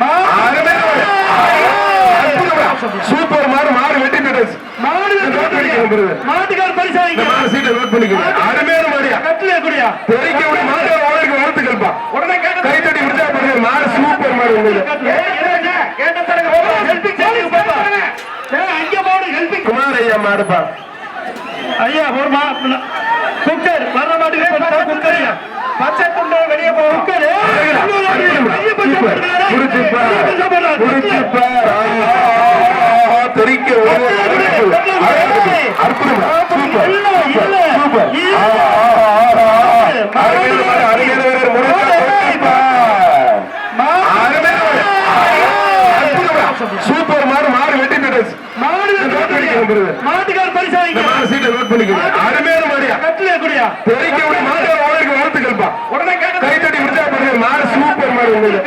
மாடு. சூப்பர் மாடு மாடு வெட்டி போயிடுச்சு நோட் பண்ணிக்கோங்க brother. மாட்டுக்கார் பரிசு வாங்கிக்க மாடு சீட்டை நோட் பண்ணிக்கோங்க. அருமையான மாடியா. கட்டிலே குடியா. தெரிக்க விட மாடு ஓனருக்கு வாழ்த்துக்கள்ப்பா உடனே கேட்ட கை தட்டி விட்டா பாருங்க மாடு சூப்பர் மாடு உங்களுக்கு குமார் ஐயா மாடுப்பா. ஐயா ஒரு மா சூப்பர். மாடு மாடு மாடு வெட்டி பண்ணிக்கோங்க brother. மாட்டுக்கார் பரிசு மாடு சீட்டை நோட் பண்ணிக்கோங்க. அருமையான மாடியா. கட்டிலே குடியா. தெரிக்க விட மாடு ஓனருக்கு வாழ்த்துக்கள்ப்பா. உடனே கை தட்டி விட்டா பாருங்க மாடு சூப்பர் மாடு உங்களுக்கு.